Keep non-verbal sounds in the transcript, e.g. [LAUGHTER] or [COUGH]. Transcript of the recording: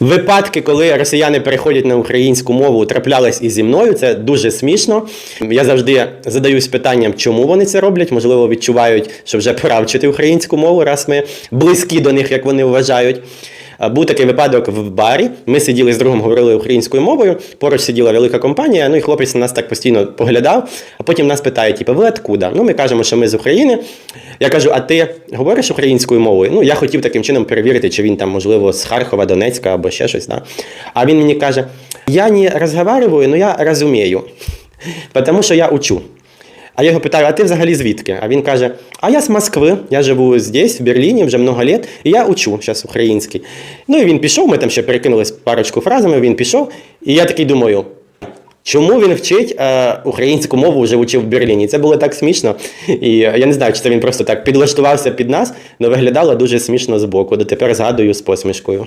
Випадки, коли росіяни переходять на українську мову, траплялись і зі мною. Це дуже смішно. Я завжди задаюсь питанням, чому вони це роблять. Можливо, відчувають, що вже пора вчити українську мову, раз ми близькі до них, як вони вважають. Був такий випадок в барі. Ми сиділи з другом, говорили українською мовою. Поруч сиділа велика компанія. Ну і хлопець на нас так постійно поглядав. А потім нас питає: типу, ви откуда? Ну, ми кажемо, що ми з України. Я кажу, а ти говориш українською мовою? Ну, я хотів таким чином перевірити, чи він там, можливо, з Харкова, Донецька або ще щось. Да? А він мені каже: я не розмовляю, але я розумію, [LAUGHS] тому що я учу. А я його питаю, а ти взагалі звідки? А він каже: А я з Москви, я живу здесь, в Берліні, вже много лет, і я учу зараз український. Ну і він пішов, ми там ще перекинулись парочку фразами, він пішов, і я такий думаю. Чому він вчить е, українську мову вже вчив в Берліні? Це було так смішно. І я не знаю, чи це він просто так підлаштувався під нас, але виглядало дуже смішно збоку. Дотепер згадую з посмішкою.